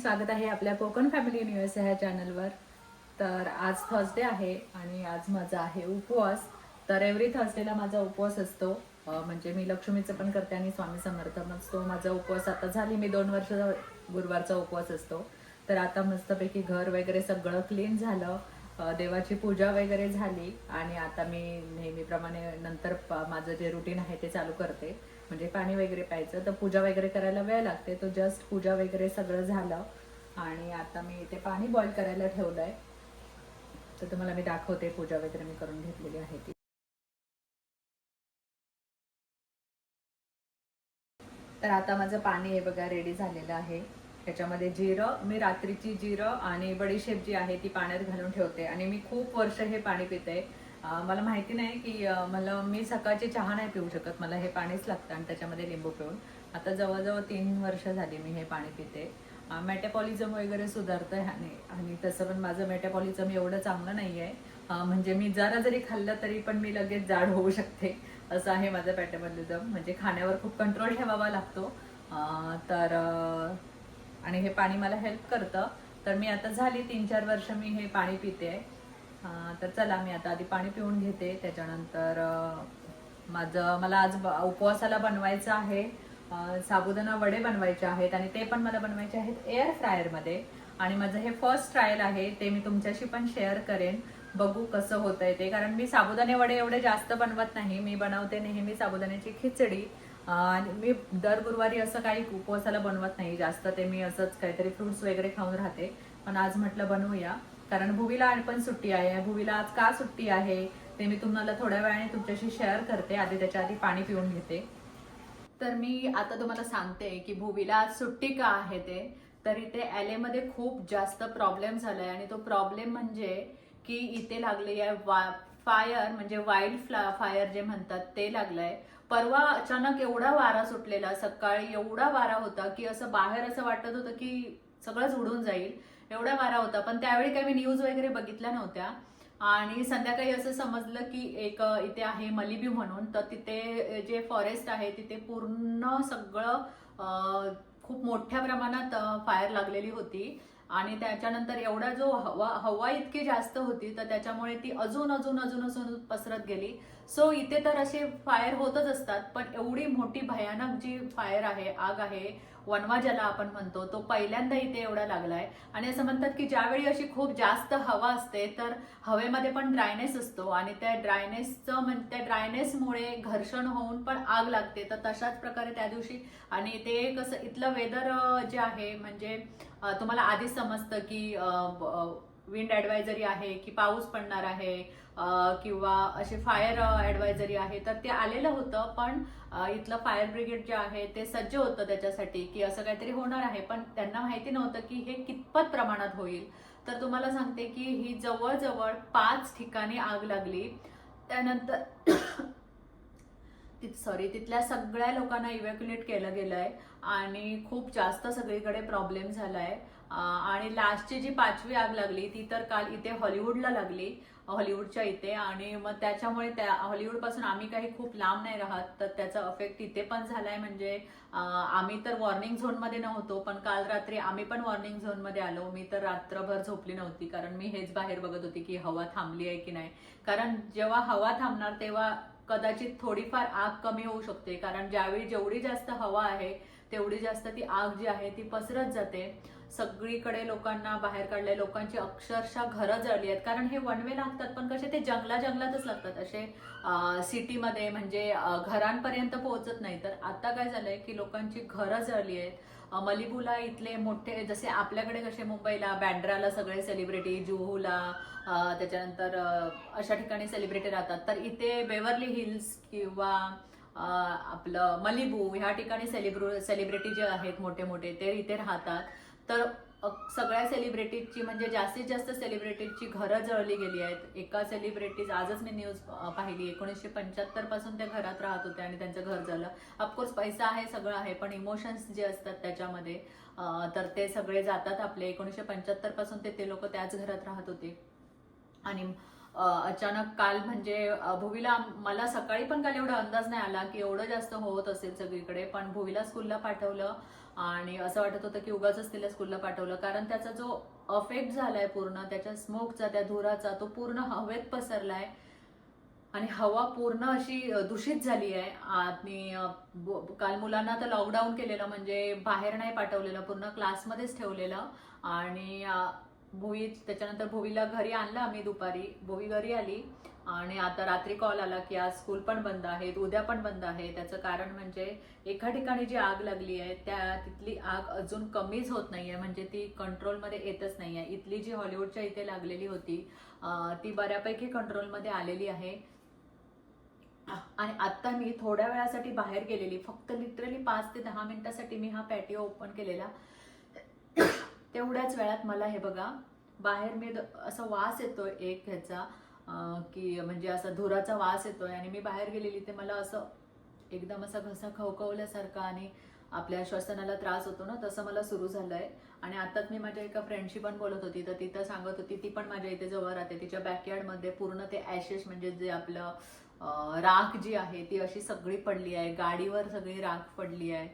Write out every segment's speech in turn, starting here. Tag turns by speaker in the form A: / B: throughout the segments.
A: स्वागत आहे आपल्या कोकण फॅमिली न्यूज ह्या चॅनलवर तर आज थर्सडे आहे आणि आज माझा आहे उपवास. तर एव्हरी थर्सडेला माझा उपवास असतो. म्हणजे मी लक्ष्मीचं पण करते आणि स्वामी समर्थ. असतो माझा उपवास आता झाली. मी दोन वर्ष गुरुवारचा उपवास असतो. तर आता मस्तपैकी घर वगैरे सगळं क्लीन झालं. देवाची पूजा वगैरे झाली आणि आता मी नेहमीप्रमाणे नंतर माझं जे रुटीन आहे ते चालू करते. म्हणजे पाणी वगैरे प्यायचं तर पूजा वगैरे करायला वेळ लागते. तो जस्ट पूजा वगैरे सगळं झालं आणि आता मी ते पाणी बॉईल करायला ठेवलं आहे तर तुम्हाला मी दाखवते पूजा वगैरे मी करून घेतलेली आहे ती. तर आता माझं पाणी हे बघा रेडी झालेलं आहे. त्याच्यामध्ये जिरं मी रात्रीची जिरं आणि बडीशेप जी आहे ती पाण्यात घालून ठेवते आणि मी खूप वर्ष हे पाणी पिते. मला माहिती नाही की मला मी सकाळची चहा नाही पिऊ शकत. मला हे पाणीच लागतं आणि त्याच्यामध्ये लिंबू पिऊन. आता जवळजवळ तीन वर्ष झाली मी हे पाणी पिते. मेटॅपॉलिझम वगैरे सुधारतं ह्याने आणि तसं पण माझं मेटॅपॉलिझम एवढं चांगलं नाही आहे म्हणजे मी जरा जरी खाल्लं तरी पण मी लगेच जाड होऊ शकते. असं आहे माझं मेटाबॉलिझम म्हणजे खाण्यावर खूप कंट्रोल ठेवावा लागतो. तर आणि हे पाणी मला हेल्प करतं. तर मी आता झाली तीन चार वर्ष मी हे पाणी पिते. तर चला मी आता आधी पाणी पिऊन घेते. त्याच्यानंतर माझं मला आज ब- उपवासाला बनवायचं आहे. साबुदाणा वडे बनवायचे आहेत आणि ते पण मला बनवायचे आहेत एअर फ्रायरमध्ये आणि माझं हे फर्स्ट ट्रायल आहे ते मी तुमच्याशी पण शेअर करेन. बघू कसं होतंय ते. कारण मी साबुदाणे वडे एवढे जास्त बनवत नाही. मी बनवते नेहमी साबुदाण्याची खिचडी. आणि मी दर गुरुवारी असं काही उपवासाला बनवत नाही. जास्त ते मी असंच काहीतरी फ्रुट्स वगैरे खाऊन राहते. पण आज म्हटलं बनवूया. कारण भुवीला आणि पण सुट्टी आहे. भुवीला आज का सुट्टी आहे? ते मी तुम्हाला थोड्या वेळाने तुमच्याशी शेअर करते. आधी त्याच्या आधी पाणी पिऊन घेते. तर मी आता तुम्हाला सांगते की भुवीला आज सुट्टी का आहे ते. तर इथे ॲलेमध्ये खूप जास्त प्रॉब्लेम झालाय. आणि तो प्रॉब्लेम म्हणजे की इथे लागले आहे वा फायर म्हणजे वाईल्ड फ्ला फायर जे म्हणतात ते लागलंय. परवा अचानक एवढा वारा सुटलेला सकाळी एवढा वारा होता की असं बाहेर असं वाटत होतं की सगळंच उडून जाईल. एवढा वारा होता. पण त्यावेळी काही मी न्यूज वगैरे बघितल्या नव्हत्या. आणि संध्याकाळी असं समजलं की एक इथे आहे मलिबी म्हणून. तर तिथे जे फॉरेस्ट आहे तिथे पूर्ण सगळं खूप मोठ्या प्रमाणात फायर लागलेली होती. आणि त्याच्यानंतर एवढा जो हवा हवा इतकी जास्त होती तर त्याच्यामुळे ती अजून अजून अजून अजून पसरत गेली. सो इथे तर असे फायर होतच असतात पण एवढी मोठी भयानक जी फायर आहे आग आहे वनवा ज्याला आपण म्हणतो तो पहिल्यांदा इथे एवढा लागलाय. आणि असं म्हणतात की ज्यावेळी अशी खूप जास्त हवा असते तर हवेमध्ये पण ड्रायनेस असतो. आणि त्या ड्रायनेसचं म्हण त्या ड्रायनेसमुळे घर्षण होऊन पण आग लागते. तर तशाच प्रकारे त्या दिवशी आणि ते कसं इथलं वेदर जे आहे म्हणजे तुम्हाला आधीच समजतं की विंड ॲडवायझरी आहे की पाऊस पडणार आहे किंवा असे फायर ॲडवायझरी आहे तर ते आलेलं होतं पण इथलं फायर ब्रिगेड जे आहे ते सज्ज होतं त्याच्यासाठी की असं काहीतरी होणार आहे. पण त्यांना माहिती नव्हतं की हे कितपत प्रमाणात होईल. तर तुम्हाला सांगते की ही जवळजवळ पाच ठिकाणी आग लागली. त्यानंतर सॉरी तिथल्या सगळ्या लोकांना इव्हॅक्युलेट केलं गेलंय आणि खूप जास्त सगळीकडे प्रॉब्लेम झालाय. आहे आणि लास्टची जी पाचवी आग लागली ती तर काल इथे हॉलिवूडला लागली. हॉलिवूडच्या इथे. आणि मग त्याच्यामुळे त्या हॉलिवूडपासून आम्ही काही खूप लांब नाही राहत. तर त्याचा अफेक्ट इथे पण झालाय. म्हणजे आम्ही तर वॉर्निंग झोनमध्ये नव्हतो पण काल रात्री आम्ही पण वॉर्निंग झोनमध्ये आलो. मी तर रात्रभर झोपली नव्हती कारण मी हेच बाहेर बघत होती की हवा थांबली आहे की नाही. कारण जेव्हा हवा थांबणार तेव्हा कदाचित थोडीफार आग कमी होऊ शकते. कारण ज्यावेळी जेवढी जास्त हवा आहे तेवढी जास्त ती आग जी आहे ती पसरत जाते. सगळीकडे लोकांना बाहेर काढले लोकांची अक्षरशः घरं जळली आहेत. कारण हे वनवे लागतात पण कसे ते जंगला जंगलातच लागतात. असे सिटीमध्ये म्हणजे घरांपर्यंत पोहोचत नाही. तर आता काय झालंय की लोकांची घरं जळली आहेत. अं, मलिबूला इथले मोठे जसे आपल्याकडे कसे मुंबईला बँड्राला सगळे सेलिब्रिटी जुहूला त्याच्यानंतर अशा ठिकाणी सेलिब्रिटी राहतात. तर इथे बेवर्ली हिल्स किंवा आपलं मलिबू ह्या ठिकाणी सेलिब्र सेलिब्रिटी जे आहेत मोठे मोठे ते इथे राहतात. तर सगळ्या सेलिब्रिटीजची म्हणजे जास्तीत जास्त सेलिब्रिटीजची घरं जळली गेली आहेत. एका सेलिब्रिटीज आजच मी न्यूज पाहिली. एकोणीसशे पंच्याहत्तरपासून त्या घरात राहत होत्या आणि त्यांचं घर झालं. ऑफकोर्स पैसा आहे सगळं आहे पण इमोशन्स जे असतात त्याच्यामध्ये तर ते सगळे जातात आपले. एकोणीसशे पंच्याहत्तरपासून ते ते लोक त्याच घरात राहत होते. आणि अचानक काल म्हणजे भुवीला मला सकाळी पण काल एवढा अंदाज नाही आला की एवढं जास्त होत असेल सगळीकडे पण भुवीला स्कूलला पाठवलं. आणि असं वाटत होतं की उगाच तिला स्कूलला पाठवलं. कारण त्याचा जो अफेक्ट झालाय पूर्ण त्याच्या स्मोकचा त्या धुराचा तो पूर्ण हवेत पसरलाय. आणि हवा पूर्ण अशी दूषित झाली आहे. आणि काल मुलांना तर लॉकडाऊन केलेलं म्हणजे बाहेर नाही पाठवलेलं पूर्ण क्लासमध्येच ठेवलेलं. आणि भुई त्याच्यानंतर भुवीला घरी आणलं आम्ही दुपारी. भुवी घरी आली. आणि आता रात्री कॉल आला की आज स्कूल पण बंद आहेत उद्या पण बंद आहे त्याचं कारण म्हणजे एका ठिकाणी जी आग लागली आहे त्या तिथली आग अजून कमीच होत नाही आहे म्हणजे ती कंट्रोलमध्ये येतच नाही आहे इथली जी हॉलिवूडच्या इथे लागलेली होती ती बऱ्यापैकी कंट्रोलमध्ये आलेली आहे. आणि आत्ता मी थोड्या वेळासाठी बाहेर गेलेली. फक्त लिटरली पाच ते दहा मिनिटासाठी मी हा पॅटिओ ओपन केलेला. तेवढ्याच वेळात मला हे बघा बाहेर मी द- असा वास येतोय एक ह्याचा. की म्हणजे असा धुराचा वास येतोय आणि मी बाहेर गेलेली ते मला असं एकदम असा घसा खवखवल्यासारखा आणि आपल्या श्वसनाला त्रास होतो ना तसं मला सुरू झालंय. आणि आताच मी माझ्या एका फ्रेंडशी पण बोलत होती तर तिथं सांगत होती ती पण माझ्या इथे जवळ राहते. तिच्या बॅकयार्डमध्ये पूर्ण ते ॲशेस म्हणजे जे आपलं राख जी आहे ती अशी सगळी पडली आहे. गाडीवर सगळी राख पडली आहे.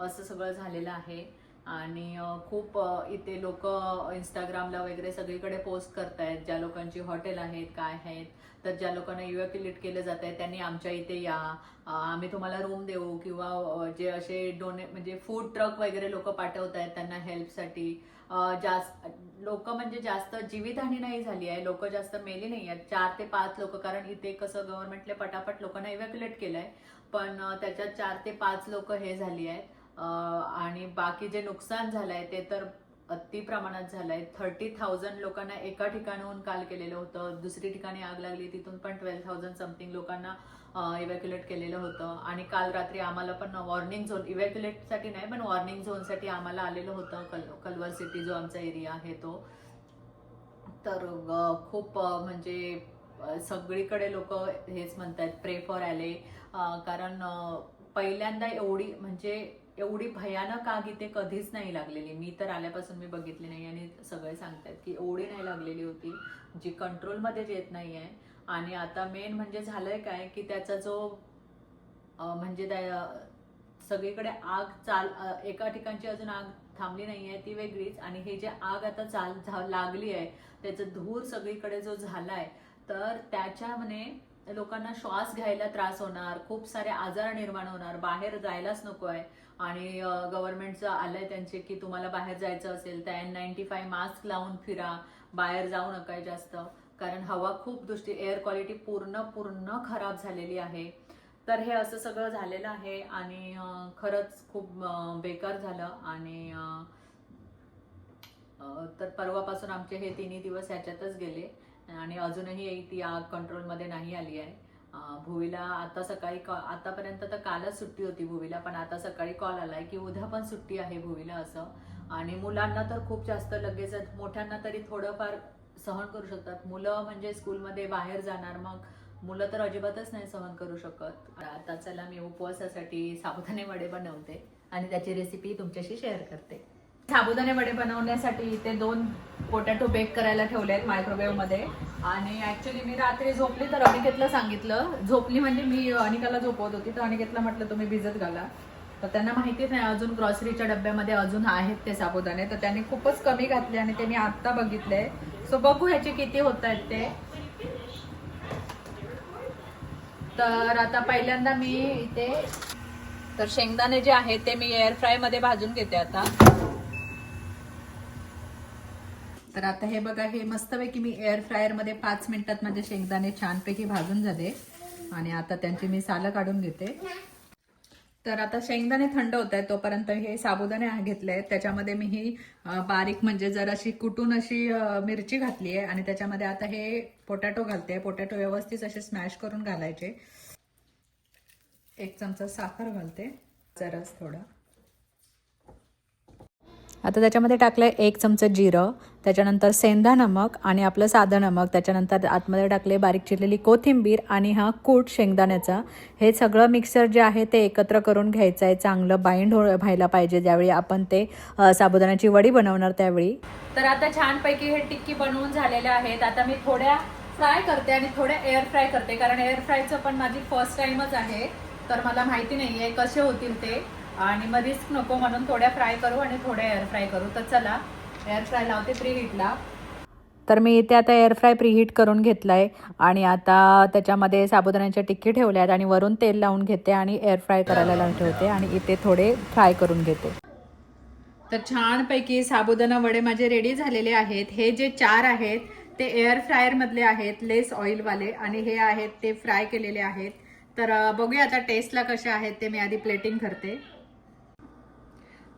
A: असं सगळं झालेलं आहे. आणि खूप इथे लोक इंस्टाग्रामला वगैरे सगळीकडे पोस्ट करतायत. ज्या लोकांची हॉटेल आहेत काय आहेत तर ज्या लोकांना इव्हॅक्युलेट केलं जात आहे त्यांनी आमच्या इथे या. आम्ही तुम्हाला रूम देऊ किंवा जे असे डोने म्हणजे फूड ट्रक वगैरे लोक पाठवत आहेत त्यांना हेल्पसाठी जास्त लोक म्हणजे जास्त जीवितहानी नाही झाली आहे. लोक जास्त मेली नाही आहेत. चार ते पाच लोक कारण इथे कसं गव्हर्नमेंटने पटापट लोकांना इव्हॅक्युलेट केलंय. पण त्याच्यात चार ते पाच लोक हे झाली आहेत. आणि बाकी जे नुकसान झालंय ते तर अति प्रमाणात झालंय. थर्टी थाउजंड लोकांना एका ठिकाणाहून काल केलेलं होतं. दुसरी ठिकाणी आग लागली तिथून पण ट्वेल्व थाउजंड समथिंग लोकांना इव्हॅक्युलेट केलेलं होतं. आणि काल रात्री आम्हाला पण वॉर्निंग झोन इव्हॅक्युलेटसाठी नाही पण वॉर्निंग झोनसाठी आम्हाला आलेलं होतं. कल कलवर सिटी जो आमचा एरिया आहे तो. तर खूप म्हणजे सगळीकडे लोक हेच म्हणतात प्रे फॉर आले कारण पहिल्यांदा एवढी म्हणजे एवढी भयानक आग इथे कधीच नाही लागलेली. मी तर आल्यापासून मी बघितली नाही आणि सगळे सांगतात की एवढी नाही लागलेली होती जी कंट्रोलमध्येच येत नाही आहे आणि आता मेन म्हणजे झालंय काय की त्याचा जो म्हणजे सगळीकडे आग चाल एका ठिकाणची अजून आग थांबली नाही आहे ती वेगळीच. आणि हे जे आग आता चाल झा- लागली आहे त्याचं धूर सगळीकडे जो झालाय तर त्याच्यामध्ये लोकांना श्वास घ्यायला त्रास होणार खूप सारे आजार निर्माण होणार बाहेर जायलाच नको आहे आणि गव्हर्नमेंटचं आलंय त्यांचे की तुम्हाला बाहेर जायचं असेल तर एन नाईन्टी फाय मास्क लावून फिरा बाहेर जाऊ नका जास्त. कारण हवा खूप दृष्टी एअर क्वालिटी पूर्ण पूर्ण खराब झालेली आहे. तर हे असं सगळं झालेलं आहे आणि खरंच खूप बेकार झालं. आणि तर परवापासून आमचे हे तिन्ही दिवस ह्याच्यातच गेले. आणि अजूनही ती आग कंट्रोलमध्ये नाही आली आहे. भुवीला आता सकाळी कॉ आतापर्यंत तर कालच सुट्टी होती भुवीला पण आता सकाळी कॉल आलाय की उद्या पण सुट्टी आहे भुवीला असं. आणि मुलांना तर खूप जास्त लगेच मोठ्यांना तरी थोडंफार सहन करू शकतात. मुलं म्हणजे स्कूलमध्ये बाहेर जाणार मग मुलं तर अजिबातच नाही सहन करू शकत. आता चला मी उपवासासाठी साबुदाणे वडे बनवते आणि त्याची रेसिपी तुमच्याशी शेअर करते. साबुदाणे वडे बनवण्यासाठी इथे दोन पोटॅटो बेक करायला ठेवले आहेत मायक्रोवेव्हमध्ये. आणि ऍक्च्युली मी रात्री झोपली तर अनिकेतला सांगितलं. झोपली म्हणजे मी अनिकाला झोपवत होती तर अनिकेतला म्हटलं तुम्ही भिजत घाला. तर त्यांना माहितीच नाही अजून ग्रॉसरीच्या डब्यामध्ये अजून आहेत ते साबुदाणे. तर त्यांनी खूपच कमी घातले आणि ते मी आत्ता बघितले. सो बघू ह्याचे किती होत आहेत ते. तर आता पहिल्यांदा मी इथे तर शेंगदाणे जे आहेत ते मी एअर फ्रायमध्ये भाजून घेते आता. तर आता हे बघा हे मस्तपैकी मी एअर फ्रायरमध्ये पाच मिनिटात माझे शेंगदाणे छानपैकी भाजून झाले. आणि आता त्यांची मी सालं काढून घेते. तर आता शेंगदाणे थंड होत आहेत तोपर्यंत हे साबुदाणे घेतले आहेत त्याच्यामध्ये मी ही बारीक म्हणजे जर अशी कुटून अशी मिरची घातली आहे. आणि त्याच्यामध्ये आता हे पोटॅटो घालते पोटॅटो व्यवस्थित असे स्मॅश करून घालायचे. एक चमचा साखर घालते. जराच थोडा. आता त्याच्यामध्ये टाकलंय एक चमचा जिरं त्याच्यानंतर सेंधा नमक आणि आपलं साधं नमक त्याच्यानंतर आतमध्ये टाकले बारीक चिरलेली कोथिंबीर आणि हा कूट शेंगदाण्याचा. हे सगळं मिक्सर जे आहे ते एकत्र करून घ्यायचं आहे चांगलं बाइंड हो व्हायला पाहिजे ज्यावेळी आपण ते साबुदाण्याची वडी बनवणार त्यावेळी. तर आता छानपैकी हे टिक्की बनवून झालेले आहेत. आता मी थोड्या फ्राय करते आणि थोड्या एअर फ्राय करते कारण एअर फ्रायचं पण माझी फर्स्ट टाइमच आहे. तर मला माहिती नाही आहे कसे होतील ते. आणि मग रिस्क नको म्हणून थोड्या फ्राय करू आणि थोड्या एअर फ्राय करू. तर चला एअर फ्राय लावते प्री हीटला तर मी इथे आता एअर फ्राय प्रीहीट करून घेतला आहे आणि आता त्याच्यामध्ये साबुदाण्याच्या टिक्की ठेवल्या आहेत आणि वरून तेल लावून घेते आणि एअर फ्राय करायला लावून ठेवते आणि इथे थोडे फ्राय करून घेते. तर छानपैकी साबुदाणा वडे माझे रेडी झालेले आहेत. हे जे चार आहेत ते एअर फ्रायरमधले आहेत लेस ऑइलवाले आणि हे आहेत ते फ्राय केलेले आहेत. तर बघूया आता टेस्टला कसे आहेत ते मी आधी प्लेटिंग करते.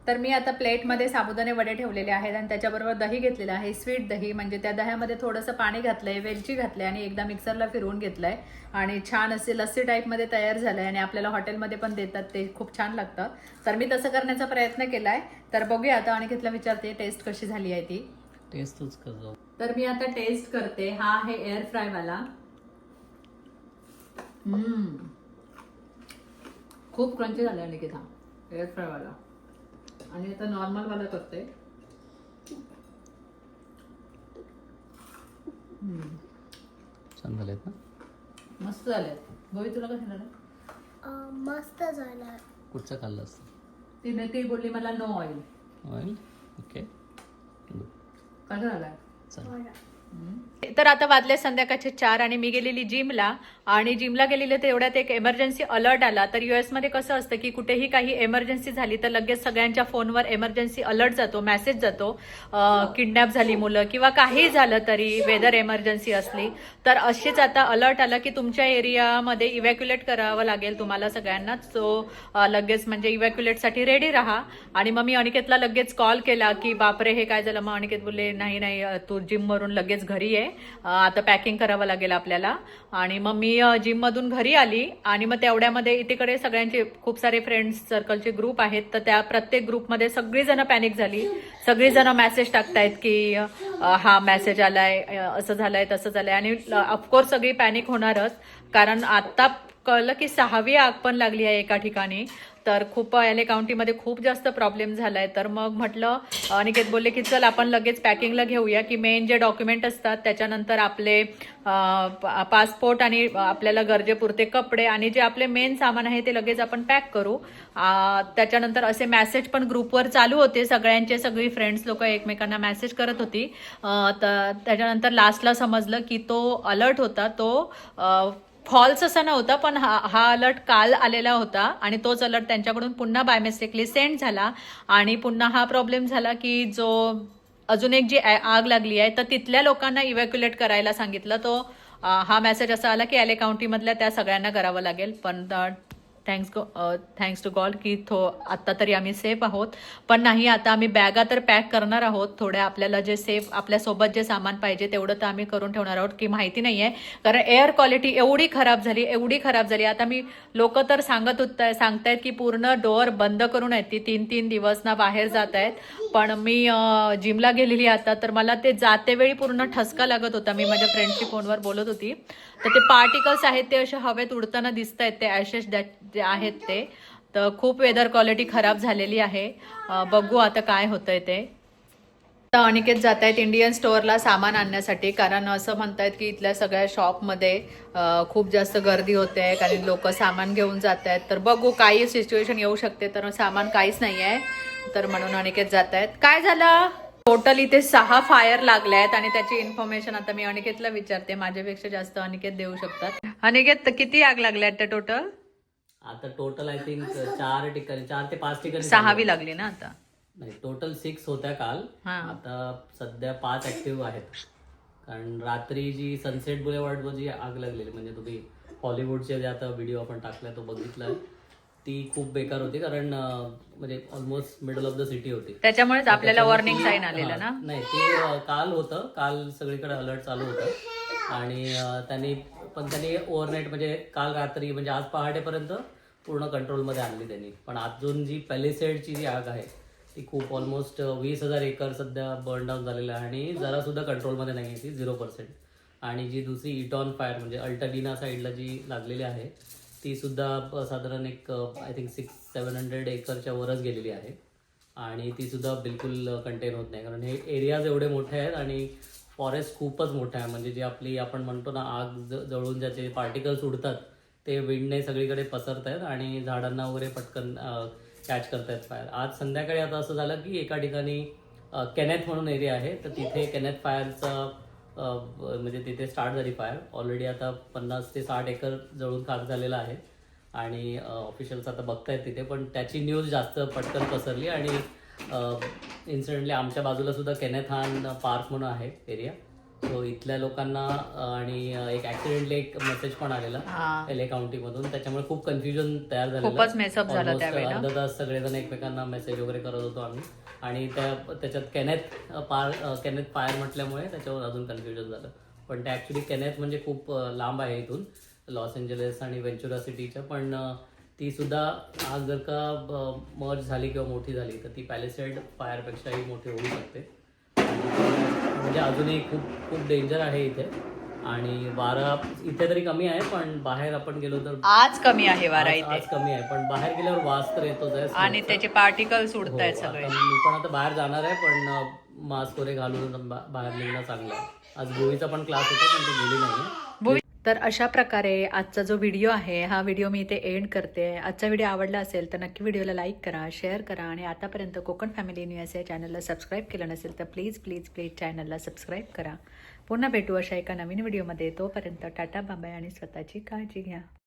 A: तर मी आता प्लेटमध्ये साबुदाणे वडे ठेवलेले आहेत आणि त्याच्याबरोबर दही घेतलेलं आहे स्वीट दही. म्हणजे त्या दह्यामध्ये थोडंसं पाणी घातलंय वेलची घातली आणि एकदा मिक्सरला फिरवून घेतलंय. आणि छान असे लस्सी टाईपमध्ये तयार झालंय आणि आपल्याला हॉटेलमध्ये पण देतात ते खूप छान लागतं. तर मी तसं करण्याचा प्रयत्न केलाय. तर बघूया आता आणि घेतलं विचारते टेस्ट कशी झाली आहे ती?
B: टेस्ट तूच कर जाऊ.
A: तर मी आता टेस्ट करते. हा आहे एअर फ्राय वाला. हम्म. खूप क्रंची झाला निकिता एअर फ्राय वाला. आणि आता नॉर्मल वाला करते. हम्म.
B: छान झालेत ना?
A: मस्त झाले गोवी तुला कसं झालं
C: अं, मस्त झालं
B: कुठचं खाल्लं असतं?
A: तिने ती बोलली मला नो ऑइल
B: ऑइल ओके
A: कसं झालाय
B: चल
A: तर आता वाजले संध्याकाळचे चार आणि मी गेलेली जिमला. आणि जिमला गेलेले तेवढ्यात एक एमर्जन्सी अलर्ट आला. तर युएसमध्ये कसं असतं की कुठेही काही एमर्जन्सी झाली तर लगेच सगळ्यांच्या फोनवर एमर्जन्सी अलर्ट जातो मेसेज जातो. किडनॅप झाली मुलं किंवा काही झालं तरी वेदर एमर्जन्सी असली. तर अशीच आता अलर्ट आला की तुमच्या एरियामध्ये इव्हॅक्युलेट करावं लागेल तुम्हाला सगळ्यांनाच सो लगेच म्हणजे इव्हॅक्युलेटसाठी रेडी राहा. आणि मग मी अनिकेतला लगेच कॉल केला की बापरे हे काय झालं? मग अनिकेत बोलले नाही नाही तू जिमवरून लगेच घरी आहे. आता पॅकिंग करावं लागेल आपल्याला. आणि मग मी जिममधून घरी आली आणि मग तेवढ्यामध्ये इकडे सगळ्यांचे खूप सारे फ्रेंड्स सर्कलचे ग्रुप आहेत. तर त्या प्रत्येक ग्रुपमध्ये सगळीजणं पॅनिक झाली. सगळीजणं मेसेज टाकतायत की हा मेसेज आलाय असं झालंय तसं झालंय. आणि ऑफकोर्स सगळी पॅनिक होणारच. कारण आता कळलं की सहावी आग पण लागली आहे एका ठिकाणी. तर खूप एल ए काउंटीमध्ये खूप जास्त प्रॉब्लेम झाला आहे तर मग म्हटलं अनिकेत बोलले की चल आपण लगेच पॅकिंगला घेऊया की मेन जे डॉक्युमेंट असतात त्याच्यानंतर आपले पासपोर्ट आणि आपल्याला गरजेपुरते कपडे आणि जे आपले मेन सामान आहे ते लगेच आपण पॅक करू. त्याच्यानंतर असे मॅसेज पण ग्रुपवर चालू होते. सगळ्यांचे सगळी फ्रेंड्स लोक एकमेकांना मॅसेज करत होती. तर त्याच्यानंतर लास्टला समजलं की तो अलर्ट होता. तो फॉल्स असा नव्हता पण हा हा अलर्ट काल आलेला होता आणि तोच अलर्ट त्यांच्याकडून पुन्हा बाय मिस्टेकली सेंड झाला आणि पुन्हा हा प्रॉब्लेम झाला की जो अजून एक जी आग लागली आहे तर तिथल्या लोकांना इव्हॅक्युलेट करायला सांगितलं. तो हा मेसेज असा आला की ॲले काउंटीमधल्या त्या सगळ्यांना करावं लागेल. पण थँक्स थँक्स टू गॉड की थो आत्ता तरी आम्ही सेफ आहोत. पण नाही आता आम्ही बॅगा तर पॅक करणार आहोत. थोड्या आपल्याला जे सेफ आपल्यासोबत जे सामान पाहिजे तेवढं तर आम्ही करून ठेवणार आहोत की माहिती नाही आहे कारण एअर क्वालिटी एवढी खराब झाली एवढी खराब झाली. आता मी लोक तर सांगत होत सांगतायत की पूर्ण डोअर बंद करून आहेत ती तीन तीन दिवस ना बाहेर जात आहेत पण मी जिमला गेलेली आता तर मला ते जातेवेळी पूर्ण ठसका लागत होता. मी माझ्या फ्रेंडशी फोनवर बोलत होती. तर ते पार्टिकल्स आहेत ते असे हवेत उडताना दिसत आहेत ते ॲशेस जे आहेत ते. तर खूप वेदर क्वालिटी खराब झालेली आहे. बघू आता काय होतंय ते. आता अनिकेत जात आहेत इंडियन स्टोअरला सामान आणण्यासाठी. कारण असं म्हणतायत की इथल्या सगळ्या शॉपमध्ये खूप जास्त गर्दी होते आहे कारण लोक सामान घेऊन जात आहेत तर बघू काही सिच्युएशन येऊ शकते तर सामान काहीच नाही आहे तर म्हणून अनिकेत जात आहेत काय झालं? टोटल इथे सहा फायर लागले आहेत आणि त्याची इन्फॉर्मेशन आता मी अनिकेतला विचारते. माझ्यापेक्षा जास्त अनिकेत देऊ शकतात. अनिकेत किती आग लागल्या आहेत त्या टोटल
B: आता टोटल आय थिंक चार ठिकाणी चार ते पाच ठिकाणी
A: सहावी लागली ना आता.
B: नाही टोटल सिक्स होत्या काल.
A: हा.
B: आता सध्या पाच ऍक्टिव्ह आहेत. कारण रात्री जी सनसेट बुलेवार्डवर जी आग लागलेली म्हणजे तुम्ही हॉलिवूडचे जे आता व्हिडिओ आपण टाकलाय तो बघितलाय ती खूप बेकार होती. कारण अं, म्हणजे almost middle of the city होती.
A: त्याच्यामुळेच आपल्याला
B: त्याच्यामुळे
A: वॉर्निंग
B: ती-
A: साईन आलेलं ना?
B: हा, नाही ते अं, काल होतं. काल सगळीकडे अलर्ट चालू होतं. आणि अं, त्यांनी पण त्यांनी ओव्हरनाईट म्हणजे काल रात्री म्हणजे आज पहाटेपर्यंत पूर्ण कंट्रोलमध्ये आणली त्यांनी. पण अजून जी पॅलिसेडची जी आग आहे ती खूप ऑलमोस्ट वीस हजार एकर सध्या बर्न डाऊन झालेलं आहे आणि जरा सुद्धा कंट्रोलमध्ये नाही आहे ती झिरो पर्सेंट आणि जी दुसरी इटॉन फायर म्हणजे अल्टाडिना साईडला जी लागलेली आहे ती सुद्धा साधारण एक I think six seven hundred एकरच्या वरच गेलेली आहे. आणि ती सुद्धा बिलकुल कंटेन होत नाही. कारण हे एरियाज एवढे मोठे आहेत आणि फॉरेस्ट खूपच मोठं आहे. म्हणजे जे आपली आपण म्हणतो ना आग ज- जळून ज्याचे पार्टिकल्स उडतात ते विंडने सगळीकडे पसरत आहेत आणि झाडांना वगैरे पटकन कॅच करतायत फायर आज संध्याकाळी आता असं झालं की एका ठिकाणी कॅनेथ केनेथ म्हणून एरिया आहे तर तिथे केनेथ फायरचा म्हणजे तिथे स्टार्ट झाली फायर ऑलरेडी आता पन्नास ते साठ एकर जळून खाक झालेला आहे. आणि ऑफिशियल्स आता बघतायत तिथे पण त्याची न्यूज जास्त पटकन पसरली आणि इन्सिडेंटली आमच्या बाजूला सुद्धा केनेथान पार्क म्हणून आहे एरिया सो इथल्या लोकांना आणि एक ऍक्सिडेंटली एक मेसेज पण आलेला
A: हा.
B: एल ए काउंटीमधून त्याच्यामुळे खूप कन्फ्युजन तयार झालेलं
A: खूपच mess up झालं
B: Almost
A: त्यावेळेला.
B: अर्धा तास सगळेजण एकमेकांना मेसेज वगैरे करत होतो आम्ही. आणि त्या त्याच्यात केनेथ पार केनेथ फायर म्हटल्यामुळे त्याच्यावर अजून कन्फ्युजन झालं. पण ते ॲक्च्युली केनेथ म्हणजे खूप अ, लांब आहे इथून. लॉस एंजलिस आणि वेंचुरा सिटीच्या पण अ, ती सुद्धा आग जर का मर्ज झाली किंवा मोठी झाली तर ती पॅलेसेड फायरपेक्षाही मोठी होऊ शकते. म्हणजे अजूनही खूप खूप डेंजर आहे इथे. आणि वारा इथे तरी कमी आहे पण बाहेर आपण गेलो तर
A: आज कमी आहे वारा
B: आज
A: इथे.
B: आज कमी आहे पण बाहेर गेल्यावर वास तर येतोच आहे
A: आणि त्याचे पार्टिकल्स
B: हो, आता
A: सगळे
B: मी पण आता बाहेर जाणार आहे पण मास्क वगैरे घालून बा- बाहेर निघणं चांगलं आहे. आज गोळीचा पण क्लास होता पण ती गेली नाही
A: तर अशा प्रकारे आजचा जो व्हिडिओ आहे हा व्हिडिओ मी इथे एंड करते. आजचा व्हिडिओ आवडला असेल तर नक्की व्हिडिओला लाईक करा शेअर करा आणि आतापर्यंत कोकण फॅमिली न्यूज या चॅनलला सबस्क्राईब केलं नसेल तर प्लीज प्लीज प्लीज चॅनलला सबस्क्राईब करा. पुन्हा भेटू अशा एका नवीन व्हिडिओमध्ये तोपर्यंत टाटा बाबाय आणि स्वतःची काळजी घ्या.